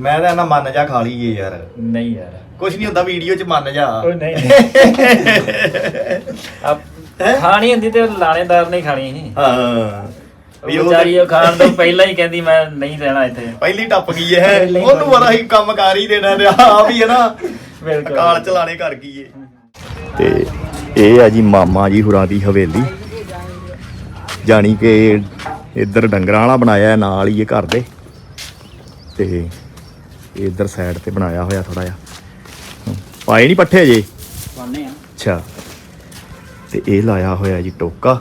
ਮੈਂ ਤਾਂ ਨਾ ਮੰਨ ਜਾ ਖਾ ਲਈਏ ਯਾਰ। ਨਹੀਂ ਯਾਰ। ਕੁਛ ਨਹੀਂ ਹੁੰਦਾ ਵੀਡੀਓ 'ਚ ਮੰਨ ਜਾ। ਉਹ ਨਹੀਂ ਆਪ ਹੈਂ? ਖਾਣੀ ਹੁੰਦੀ ਤੇ ਲਾਣੇਦਾਰ ਨੇ ਖਾਣੀ ਸੀ। ਹਾਂ ਵੀ ਉਹ ਵਿਚਾਰੀ ਉਹ ਖਾਣ ਤੋਂ ਪਹਿਲਾਂ ਹੀ ਕਹਿੰਦੀ ਮੈਂ ਨਹੀਂ ਰਹਿਣਾ ਇੱਥੇ। ਪਹਿਲੀ ਟੱਪ ਗਈ ਹੈ। ਉਹਨੂੰ ਪਤਾ ਹੀ ਕੰਮ ਕਰ ਹੀ ਦੇਣਾ ਰਿਹਾ ਆ ਵੀ ਹੈ ਨਾ। ਬਿਲਕੁਲ। ਕਾਲ ਚਲਾਣੇ ਕਰ ਗਈ ਏ। ਤੇ ਇਹ ਆ ਜੀ ਮਾਮਾ ਜੀ ਹੁਰਾਂ ਦੀ ਹਵੇਲੀ। ਜਾਣੀ ਕਿ ਇੱਧਰ ਡੰਗਰਾਂ ਵਾਲਾ ਬਣਾਇਆ ਨਾਲ ਹੀ ਇਹ ਘਰ ਦੇ। ਤੇ ਇੱਧਰ ਸਾਈਡ ਤੇ ਬਣਾਇਆ ਹੋਇਆ ਥੋੜਾ ਜਿਹਾ। ਪਾਏ ਨਹੀਂ ਪੱਠੇ ਜੇ ਪਾਣੇ ਆ। ਅੱਛਾ। ਤੇ ਇਹ ਲਾਇਆ ਹੋਇਆ ਜੀ ਟੋਕਾ।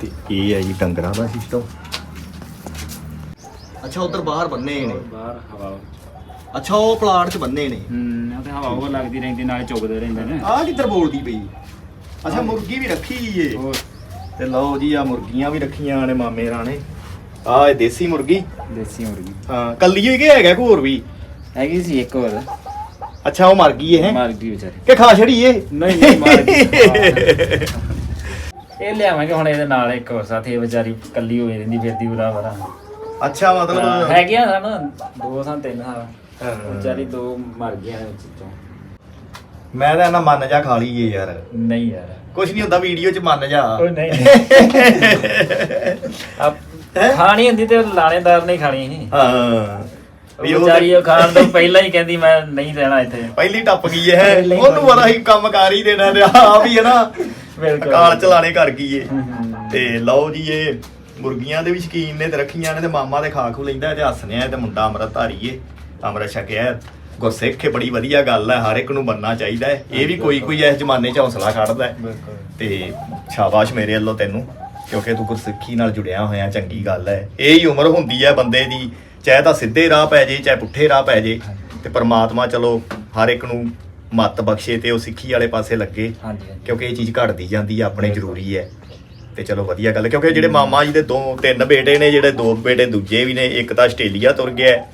ਤੇ ਇਹ ਹੈ ਜੀ ਡੰਗਰਾਂ ਦਾ ਸਿਸਟਮ। ਅੱਛਾ ਉਧਰ ਬਾਹਰ ਬੰਨੇ ਨੇ। ਬਾਹਰ ਹਵਾ ਅੱਛਾ ਉਹ ਪਲਾਟ 'ਚ ਬੰਨੇ ਨੇ। ਹੂੰ ਉਹ ਤੇ ਹਵਾ ਉਹ ਲੱਗਦੀ ਰਹਿੰਦੀ ਨਾਲੇ ਚੁਗਦੇ ਰਹਿੰਦੇ ਨੇ। ਆਹ ਕਿੱਧਰ ਬੋਲਦੀ ਪਈ? ਅੱਛਾ ਮੁਰਗੀ ਵੀ ਰੱਖੀ ਏ। ਤੇ ਲਓ ਜੀ ਆ ਮੁਰਗੀਆਂ ਵੀ ਰੱਖੀਆਂ ਨੇ ਮਾਮੇ ਰਾਣੇ। ਆਹ ਇਹ ਦੇਸੀ ਮੁਰਗੀ। ਦੇਸੀ ਮੁਰਗੀ। ਹਾਂ ਕੱਲੀ ਹੋਈ ਕਿ ਹੈਗਾ ਕੋਈ ਹੋਰ ਵੀ? ਹੈਗੀ ਸੀ ਇੱਕ ਹੋਰ। ਅੱਛਾ ਉਹ ਮਰ ਗਈ ਇਹ। ਮਰ ਗਈ ਵਿਚਾਰੀ। ਕਿ ਖਾ ਛੜੀ ਏ ਨਹੀਂ ਨਹੀਂ ਮਰ ਗਈ। ਇਹ ਲਿਆਵਾਂਗੇ ਹੁਣ ਇਹਦੇ ਨਾਲ ਇੱਕ ਹੋਰ ਸਾਥੀ ਇਹ ਵਿਚਾਰੀ ਕੱਲੀ ਹੋਈ ਰਹਿੰਦੀ ਫਿਰਦੀ ਉਰਾ ਵਰਾ ਅੱਛਾ ਮਤਲਬ ਹੈਗੀਆਂ ਸਨ ਦੋ ਸਨ ਤਿੰਨ ਹਾਂ ਹਾਂ। ਵਿਚਾਰੀ ਦੋ ਮਰ ਗਈਆਂ ਇਹ ਚੀਜ਼ਾਂ ਮੈਂ ਤਾਂ ਨਾ ਮੰਨ ਜਾ ਖਾ ਲਈਏ ਯਾਰ। ਨਹੀਂ ਯਾਰ। ਕੁਛ ਨਹੀਂ ਹੁੰਦਾ ਵੀਡੀਓ 'ਚ ਮੰਨ ਜਾ। ਉਹ ਨਹੀਂ। ਆਪ ਹੈਂ? ਖਾਣੀ ਹੁੰਦੀ ਤੇ ਲਾਣੇਦਾਰ ਨੇ ਖਾਣੀ ਸੀ। ਹਾਂ। ਵੀ ਉਹ ਵਿਚਾਰੀ ਉਹ ਖਾਣ ਤੋਂ ਪਹਿਲਾਂ ਹੀ ਕਹਿੰਦੀ ਮੈਂ ਨਹੀਂ ਰਹਿਣਾ ਇੱਥੇ। ਪਹਿਲੀ ਟੱਪ ਗਈ ਹੈ। ਪਹਿਲਾਂ ਹੀ ਉਹਨੂੰ ਪਤਾ ਹੀ ਕੰਮ ਕਰ ਹੀ ਦੇਣਾ ਰਿਹਾ ਆ ਵੀ ਹੈ ਨਾ ਬਿਲਕੁਲ। ਕਾਲ ਚਲਾਣੇ ਕਰ ਗਈ ਏ। ਤੇ ਲਓ ਜੀ ਇਹ ਮੁਰਗੀਆਂ ਦੇ ਵੀ ਸ਼ਕੀਨ ਨੇ ਤੇ ਰੱਖੀਆਂ ਨੇ ਤੇ ਮਾਮਾ ਦੇ ਖਾ ਖੂ ਲੈਂਦਾ ਤੇ ਹੱਸਨੇ ਆ ਤੇ ਮੁੰਡਾ ਅੰਮ੍ਰਿਤ ਧਾਰੀ ਏ ਅੰਮ੍ਰਿਤ ਛਕਿਆ। ਗੁਰਸਿੱਖ ਏ ਬੜੀ ਵਧੀਆ ਗੱਲ ਹੈ ਹਰ ਇੱਕ ਨੂੰ ਮੰਨਣਾ ਚਾਹੀਦਾ ਹੈ ਇਹ ਵੀ ਕੋਈ ਕੋਈ ਇਸ ਜ਼ਮਾਨੇ 'ਚ ਹੌਸਲਾ ਕੱਢਦਾ ਹੈ ਬਿਲਕੁਲ। ਤੇ ਸ਼ਾਬਾਸ਼ ਮੇਰੇ ਵੱਲੋਂ ਤੈਨੂੰ। ਕਿਉਂਕਿ ਤੂੰ ਗੁਰਸਿੱਖੀ ਨਾਲ ਜੁੜਿਆ ਹੋਇਆ ਚੰਗੀ ਗੱਲ ਹੈ ਇਹ ਹੀ ਉਮਰ ਹੁੰਦੀ ਹੈ ਬੰਦੇ ਦੀ ਚਾਹੇ ਤਾਂ ਸਿੱਧੇ ਰਾਹ ਪੈ ਜੇ ਚਾਹੇ ਪੁੱਠੇ ਰਾਹ ਪੈ ਜੇ। ਤੇ ਪ੍ਰਮਾਤਮਾ ਚਲੋ ਹਰ ਇੱਕ ਨੂੰ ਮੱਤ ਬਖਸ਼ੇ ਤੇ ਉਹ ਸਿੱਖੀ ਵਾਲੇ ਪਾਸੇ ਲੱਗੇ। ਹਾਂਜੀ ਹਾਂਜੀ। ਕਿਉਂਕਿ ਇਹ ਚੀਜ਼ ਘਟਦੀ ਜਾਂਦੀ ਹੈ ਆਪਣੇ ਜ਼ਰੂਰੀ ਹੈ ਤੇ ਚਲੋ ਵਧੀਆ ਗੱਲ ਹੈ। ਕਿਉਂਕਿ ਜਿਹੜੇ ਮਾਮਾ ਜੀ ਦੇ ਦੋ ਤਿੰਨ ਬੇਟੇ ਨੇ ਜਿਹੜੇ ਦੋ ਬੇਟੇ ਦੂਜੇ ਵੀ ਨੇ ਇੱਕ ਤਾਂ ਆਸਟ੍ਰੇਲੀਆ ਤੁਰ ਗਿਆ ਹੈ,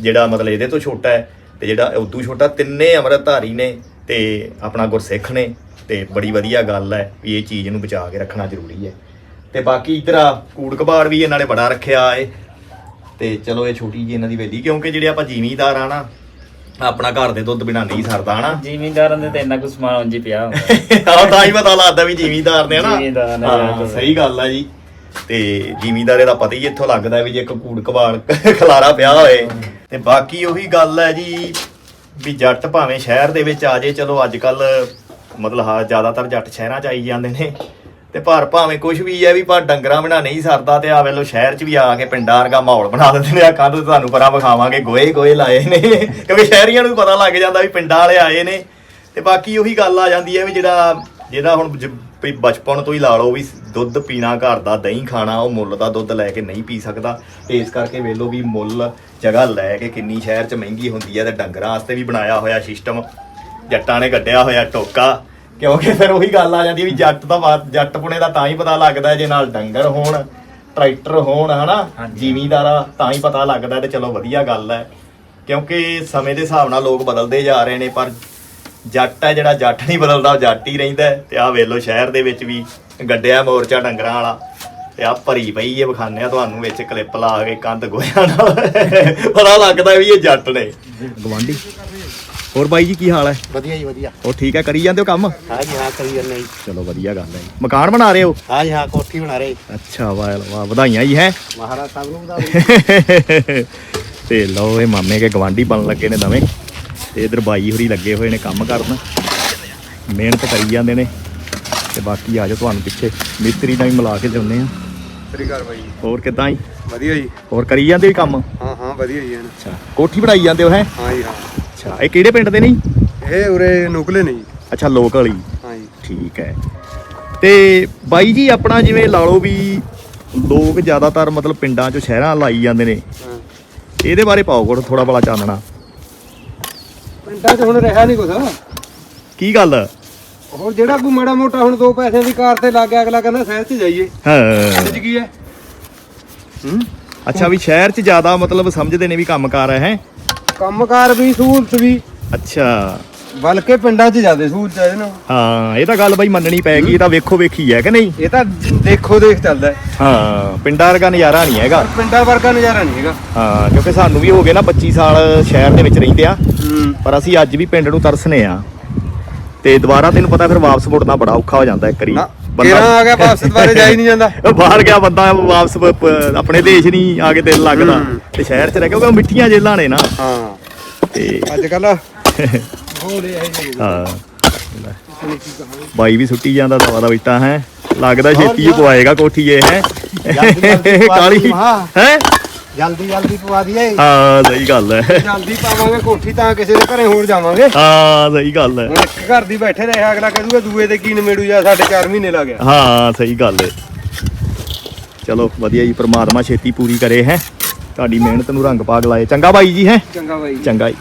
ਜਿਹੜਾ ਮਤਲਬ ਇਹਦੇ ਤੋਂ ਛੋਟਾ ਹੈ ਤੇ ਜਿਹੜਾ ਉਦੋਂ ਛੋਟਾ ਤਿੰਨੇ ਅੰਮ੍ਰਿਤਧਾਰੀ ਨੇ ਤੇ ਆਪਣਾ ਗੁਰਸਿੱਖ ਨੇ। ਤੇ ਬੜੀ ਵਧੀਆ ਗੱਲ ਹੈ ਵੀ ਇਹ ਚੀਜ਼ ਨੂੰ ਬਚਾ ਕੇ ਰੱਖਣਾ ਜ਼ਰੂਰੀ ਹੈ ਤੇ ਬਾਕੀ ਇਧਰ ਆ ਕੂੜ ਕਬਾੜ ਵੀ ਇਹਨਾਂ ਨੇ ਬੜਾ ਰੱਖਿਆ ਏ। ਤੇ ਚਲੋ ਇਹ ਛੋਟੀ ਜੀ ਇਹਨਾਂ ਦੀ ਵੇਲੀ ਕਿਉਂਕਿ ਜਿਹੜੇ ਆਪਾਂ ਜ਼ਿਮੀਂਦਾਰ ਆ ਨਾ ਆਪਣਾ ਘਰ ਦੇ ਦੁੱਧ ਬਿਨਾਂ ਨਹੀਂ ਸਰਦਾ ਹਨਾ? ਜ਼ਿਮੀਂਦਾਰਾਂ ਦੇ ਤੇ ਇੰਨਾ ਕੁ ਸਮਾਨ ਉਂਝ ਹੀ ਪਿਆ ਹੁੰਦਾ ਆਹ ਤਾਂ ਹੀ ਪਤਾ ਲੱਗਦਾ ਵੀ ਜ਼ਿਮੀਂਦਾਰ ਨੇ ਹਨਾ? ਜ਼ਿਮੀਂਦਾਰ ਨੇ, ਹਾਂ। ਸਹੀ ਗੱਲ ਆ ਜੀ। ਤੇ ਜ਼ਿਮੀਂਦਾਰੇ ਦਾ ਪਤਾ ਹੀ ਇੱਥੋਂ ਲੱਗਦਾ ਵੀ ਜੇ ਇੱਕ ਕੂੜ ਕਬਾੜ ਖਲਾਰਾ ਪਿਆ ਹੋਏ ਤੇ ਬਾਕੀ ਉਹੀ ਗੱਲ ਹੈ ਜੀ ਵੀ ਜੱਟ ਭਾਵੇਂ ਸ਼ਹਿਰ ਦੇ ਵਿੱਚ ਆ ਜੇ ਚਲੋ ਅੱਜ ਕੱਲ ਮਤਲਬ ਹਾਂ ਜ਼ਿਆਦਾਤਰ ਜੱਟ ਸ਼ਹਿਰਾਂ ਚ ਆਈ ਜਾਂਦੇ ਨੇ। ਤੇ ਪਰ ਭਾਵੇਂ ਕੁਝ ਵੀ ਹੈ, ਵੀ ਪਰ ਡੰਗਰਾਂ ਬਿਨਾਂ ਨਹੀਂ ਸਰਦਾ ਤੇ ਆ ਵੇਲੋ ਸ਼ਹਿਰ ਚ ਵੀ ਆ ਕੇ ਪਿੰਡਾਂ ਵਰਗਾ ਮਾਹੌਲ ਬਣਾ ਦਿੰਦੇ ਨੇ। ਆ ਕੰਧ ਤੇ ਤੁਹਾਨੂੰ ਪਰਾਂ ਵਿਖਾਵਾਂਗੇ ਗੋਏ ਗੋਏ ਲਾਏ ਨੇ। ਕਿਉਂਕਿ ਸ਼ਹਿਰੀਆਂ ਨੂੰ ਪਤਾ ਲੱਗ ਜਾਂਦਾ ਵੀ ਪਿੰਡਾਂ ਵਾਲੇ ਆਏ ਨੇ। ਤੇ ਬਾਕੀ ਉਹੀ ਗੱਲ ਆ ਜਾਂਦੀ ਹੈ ਵੀ ਜਿਹੜਾ ਜਿਹੜਾ ਹੁਣ ਜ- ਵੀ ਬਚਪਨ ਤੋਂ ਹੀ ਲਾ ਲਓ ਵੀ ਦੁੱਧ ਪੀਣਾ ਘਰ ਦਾ, ਦਹੀਂ ਖਾਣਾ, ਉਹ ਮੁੱਲ ਦਾ ਦੁੱਧ ਲੈ ਕੇ ਨਹੀਂ ਪੀ ਸਕਦਾ। ਤੇ ਇਸ ਕਰਕੇ ਵੇਲੋ ਵੀ ਮੁੱਲ ਜਗ੍ਹਾ ਲੈ ਕੇ ਕਿੰਨੀ ਸ਼ਹਿਰ 'ਚ ਮਹਿੰਗੀ ਹੁੰਦੀ ਹੈ ਤੇ ਡੰਗਰਾਂ ਵਾਸਤੇ ਵੀ ਬਣਾਇਆ ਹੋਇਆ ਸਿਸਟਮ ਜੱਟਾਂ ਨੇ ਕੱਢਿਆ ਹੋਇਆ ਟੋਕਾ। ਕਿਉਂਕਿ ਫਿਰ ਉਹੀ ਗੱਲ ਆ ਜਾਂਦੀ ਹੈ ਵੀ ਜੱਟ ਦਾ ਵਾ- ਜੱਟ ਪੁਣੇ ਦਾ ਤਾਂ ਹੀ ਪਤਾ ਲੱਗਦਾ ਜੇ ਨਾਲ ਡੰਗਰ ਹੋਣ ਟਰੈਕਟਰ ਹੋਣ ਹਨਾ? ਹਾਂਜੀ। ਜ਼ਿਮੀਂਦਾਰਾ ਤਾਂ ਹੀ ਪਤਾ ਲੱਗਦਾ ਤੇ ਚਲੋ ਵਧੀਆ ਗੱਲ ਹੈ ਕਿਉਂਕਿ ਸਮੇਂ ਦੇ ਹਿਸਾਬ ਨਾਲ ਲੋਕ ਬਦਲਦੇ ਜਾ ਰਹੇ ਨੇ ਪਰ ਜੱਟ ਹੈ ਜਿਹੜਾ ਜੱਟ ਨਹੀਂ ਬਦਲਦਾ ਉਹ ਜੱਟ ਹੀ ਰਹਿੰਦਾ ਹੈ। ਤੇ ਆਹ ਵੇਲੋ ਸ਼ਹਿਰ ਦੇ ਵਿੱਚ ਵੀ ਗੱਡਿਆ ਮੋਰਚਾ ਡੰਗਰਾਂ ਵਾਲਾ ਤੇ ਆ ਭਰੀ ਪਈ ਹੈ ਵਿਖਾਨਿਆ ਤੁਹਾਨੂੰ ਵਿੱਚ ਕਲਿੱਪ ਲਾ ਕੇ ਕੰਧ ਗੋਹਿਆਂ ਨਾਲ। ਪਤਾ ਲੱਗਦਾ ਵੀ ਇਹ ਜੱਟ ਨੇ। ਗਵਾਂਢੀ ਹੋਰ ਬਾਈ ਜੀ ਕੀ ਹਾਲ ਹੈ? ਵਧੀਆ ਜੀ ਵਧੀਆ। ਉਹ ਠੀਕ ਹੈ ਕਰੀ ਜਾਂਦੇ ਹੋ ਕੰਮ? ਹਾਂ ਜੀ ਹਾਂ ਕਰੀ ਜਾਂਦੇ ਜੀ। ਚਲੋ ਵਧੀਆ ਗੱਲ ਹੈ ਮਕਾਨ ਬਣਾ ਰਹੇ ਹੋ? ਹਾਂ ਜੀ ਹਾਂ ਕੋਠੀ ਬਣਾ ਰਹੇ। ਅੱਛਾ ਵਾਹ ਵਾਹ ਵਧਾਈਆਂ ਜੀ ਹੈ? ਮਹਾਰਾਜ ਸਾਹਿਬ ਨੂੰ ਵਧਾਵੇ ਤੇ ਲਓ ਇਹ ਮਾਮੇ ਕੇ ਗਵਾਂਢੀ ਬਣ ਲੱਗੇ ਨੇ ਨਵੇਂ। ਤੇ ਇਧਰ ਬਾਈ ਹੋਰੀ ਲੱਗੇ ਹੋਏ ਨੇ ਕੰਮ ਕਰਨ। ਮਿਹਨਤ ਕਰੀ ਜਾਂਦੇ ਨੇ। ਤੇ ਬਾਕੀ ਆ ਜਾਓ ਤੁਹਾਨੂੰ ਪਿੱਛੇ। ਮਿਸਤਰੀ ਨਾਲ ਵੀ ਮਿਲਾ ਕੇ ਲਿਆਉਂਦੇ ਆ ਸ੍ਰੀ ਅਕਾਲ ਬਾਈ ਹੋਰ ਕਿਦਾਂ ਜੀ? ਵਧੀਆ ਜੀ। ਹੋਰ ਕਰੀ ਜਾਂਦੇ ਵੀ ਕੰਮ? ਹਾਂ ਹਾਂ ਵਧੀਆ ਜੀ। ਅੱਛਾ ਕੋਠੀ ਬਣਾਈ ਜਾਂਦੇ ਹੋ ਹੈ? ਹਾਂ ਜੀ ਹਾਂ। ਅੱਛਾ ਇਹ ਕਿਹੜੇ ਪਿੰਡ ਦੇ ਨਹੀਂ ਇਹ ਉਰੇ ਨੁਕਲੇ ਨਹੀਂ ਅੱਛਾ ਲੋਕਲ ਹੀ ਹਾਂ ਜੀ। ਠੀਕ ਹੈ। ਤੇ ਬਾਈ ਜੀ ਆਪਣਾ ਜਿਵੇਂ ਲਾ ਲਓ ਵੀ ਲੋਕ ਜ਼ਿਆਦਾਤਰ ਮਤਲਬ ਪਿੰਡਾਂ 'ਚ ਸ਼ਹਿਰਾਂ ਲਾਈ ਜਾਂਦੇ ਨੇ। ਹਾਂ। ਇਹਦੇ ਬਾਰੇ ਪਾਓ ਕੋਲ ਥੋੜਾ ਬੜਾ ਚਾਨਣਾ। ਪਿੰਡਾਂ 'ਚ ਹੁਣ ਰਿਹਾ ਨਹੀਂ ਕੁਛ। ਕੀ ਗੱਲ? ਹੋਰ ਜਿਹੜਾ ਕੋਈ ਮਾੜਾ ਮੋਟਾ ਹੁਣ ਦੋ ਪੈਸਿਆਂ ਦੀ ਕਾਰ ਤੇ ਲੱਗ ਗਿਆ ਅਗਲਾ ਕਹਿੰਦਾ ਸ਼ਹਿਰ 'ਚ ਜਾਈਏ। ਹਾਂ। 'ਚ ਕੀ ਹੈ ਹੂੰ? ਅੱਛਾ ਵੀ ਸ਼ਹਿਰ 'ਚ ਜ਼ਿਆਦਾ ਮਤਲਬ ਸਮਝਦੇ ਨੇ ਵੀ ਕੰਮਕਾਰ ਹੈ ਹੈਂ? ਕੰਮਕਾਰ ਵੀ ਸਹੂਲਤ ਵੀ। ਅੱਛਾ। ਬਲਕਿ ਪਿੰਡਾਂ 'ਚ ਜ਼ਿਆਦਾ ਸਹੂਲਤ ਹੈ ਇਹਨੂੰ। ਹਾਂ ਇਹ ਤਾਂ ਗੱਲ ਬਾਈ ਮੰਨਣੀ ਪੈਗੀ ਇਹ ਤਾਂ ਵੇਖੋ ਵੇਖੀ ਹੈ ਕਿ ਨਹੀਂ? ਇਹ ਤਾਂ ਦੇਖੋ ਦੇਖ ਚੱਲਦਾ ਹੈ। ਹਾਂ ਪਿੰਡਾਂ ਵਰਗਾ ਨਜ਼ਾਰਾ ਨਹੀਂ ਹੈਗਾ। ਪਿੰਡਾਂ ਵਰਗਾ ਨਜ਼ਾਰਾ ਨਹੀਂ ਹੈਗਾ। ਹਾਂ ਕਿਉਂਕਿ ਸਾਨੂੰ ਵੀ ਹੋ ਗਏ ਨਾ 25 ਸਾਲ ਸ਼ਹਿਰ ਦੇ ਵਿੱਚ ਰਹਿੰਦੇ ਆ। ਹੂੰ। ਪਰ ਅਸੀਂ ਅੱਜ ਵੀ ਪਿੰਡ ਨੂੰ ਤਰਸਨੇ ਆ। ਤੇ ਦੁਬਾਰਾ ਤੈਨੂੰ ਪਤਾ ਫਿਰ ਵਾਪਸ ਮੁੜਨਾ ਬੜਾ ਔਖਾ ਹੋ ਜਾਂਦਾ ਇੱਕ ਵਾਰੀ। ਨਾ ਕਿਹੜਾ ਆ ਗਿਆ ਵਾਪਸ ਦੁਬਾਰੇ ਜਾ ਹੀ ਨਹੀਂ ਜਾਂਦਾ। ਬਾਹਰ ਗਿਆ ਬੰਦਾ ਵਾਪਸ ਪ- ਪ- ਆਪਣੇ ਦੇਸ਼ ਨਹੀਂ ਆ ਕੇ ਦਿਲ ਲੱਗਦਾ। ਤੇ ਸ਼ਹਿਰ 'ਚ ਰਹਿ ਕਿਉਂਕਿ ਉਹ ਮਿੱਠੀਆਂ ਜੇਲਾਂ ਨੇ ਨਾ। ਹਾਂ। ਤੇ ਅੱਜ ਕੱਲ ਹੋਲੇ ਇਹ ਜਿਹੇ ਹਾਂ। ਬਾਈ ਵੀ ਸੁੱਟੀ ਜਾਂਦਾ ਦਵਾ ਦਾ ਬਿੱਟਾ ਹੈ। ਲੱਗਦਾ ਛੇਤੀ ਹੀ ਪਵਾਏਗਾ ਕੋਠੀ ਇਹ ਹੈ। ਜਲਦੀ ਜਲਦੀ ਪਵਾ ਕਾਲੀ। ਹੈ। ਜਲਦੀ ਜਲਦੀ ਪਵਾ ਦਈਏ। ਹਾਂ ਸਹੀ ਗੱਲ ਹੈ। ਜਲਦੀ ਪਾਵਾਂਗੇ ਕੋਠੀ ਤਾਂ ਕਿਸੇ ਦੇ ਘਰੇ ਹੋਰ ਜਾਵਾਂਗੇ। ਹਾਂ ਸਹੀ ਗੱਲ ਹੈ। ਹੁਣ ਇੱਕ ਘਰ ਦੀ ਬੈਠੇ ਰਹੇ ਅਗਲਾ ਕਹੂਗਾ ਦੂਏ ਦੇ ਕੀ ਨਮੇੜੂ ਜਾ ਸਾਡੇ 4 ਮਹੀਨੇ ਲੱਗ ਗਿਆ ਹਾਂ ਸਹੀ ਗੱਲ ਹੈ। ਚਲੋ ਵਧੀਆ ਜੀ ਪ੍ਰਮਾਤਮਾ ਛੇਤੀ ਪੂਰੀ ਕਰੇ ਹੈ। ਤੁਹਾਡੀ ਮਿਹਨਤ ਨੂੰ ਰੰਗ ਪਾਗ ਲਾਏ ਚੰਗਾ ਬਾਈ ਜੀ ਹੈ? ਚੰਗਾ ਬਾਈ ਚੰਗਾ ਜੀ।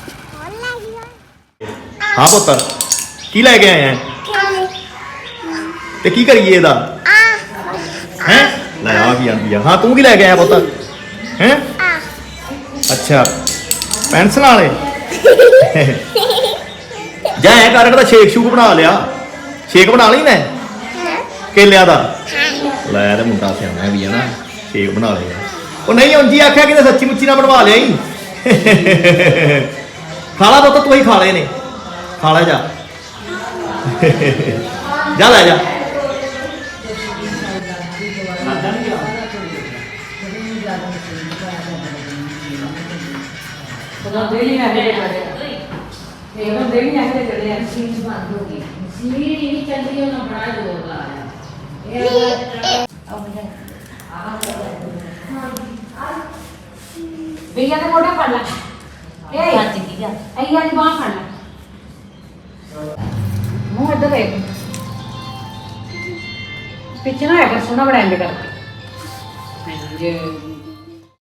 ਹਾਂ ਪੁੱਤਰ ਕੀ ਲੈ ਕੇ ਆਏ ਹੈ? ਤੇ ਕੀ ਕਰੀਏ ਇਹਦਾ? ਹੈ? ਲੈ ਆ ਕੀ ਆਂਦੀ ਆ। ਹਾਂ ਤੂੰ ਕੀ ਲੈ ਕੇ ਆਇਆ ਪੁੱਤ ਹੈ? ਅੱਛਾ ਪੈਨਸਲ ਵਾਲੇ? ਜਾ ਐ ਕਰ ਇਹਦਾ ਸ਼ੇਕ ਸ਼ੂਕ ਬਣਾ ਲਿਆ। ਸ਼ੇਕ ਬਣਾ ਲਈ ਮੈਂ? ਕੇਲਿਆਂ ਦਾ? ਲੈ ਤੇ ਮੁੰਡਾ ਸਿਆਣਾ ਵੀ ਹੈ ਨਾ। ਸ਼ੇਕ ਬਣਾ ਲਿਆ। ਉਹ ਨਹੀਂ ਉਂਜੀ ਆਖਿਆ ਕਿ ਸੱਚੀ ਮੁੱਚੀ ਨਾ ਬਣਵਾ ਲਿਆ ਹੀ ਖਾਲਾ ਪੁੱਤ ਤੂੰ ਹੀ ਖਾ ਲਏ ਨੇ ਖਾ ਲੈ ਜਾ। ਜਾ ਲੈ ਜਾ। ਭਈਆ ਦੇ ਮੋਢੇ ਫੜ ਲੈ ਏ ਭੱਜ ਗਈ। ਆ ਅਈਆ ਦੀ ਬਾਹ ਫੜ ਲੈ ਮੂੰਹ ਇੱਧਰ ਦੇਖ ਪਿੱਛੇ ਨਾ ਹੈਗਾ ਸੋਨਾ ਬਣਾਉਂਦੇ ਕਰਕੇ ਜੇ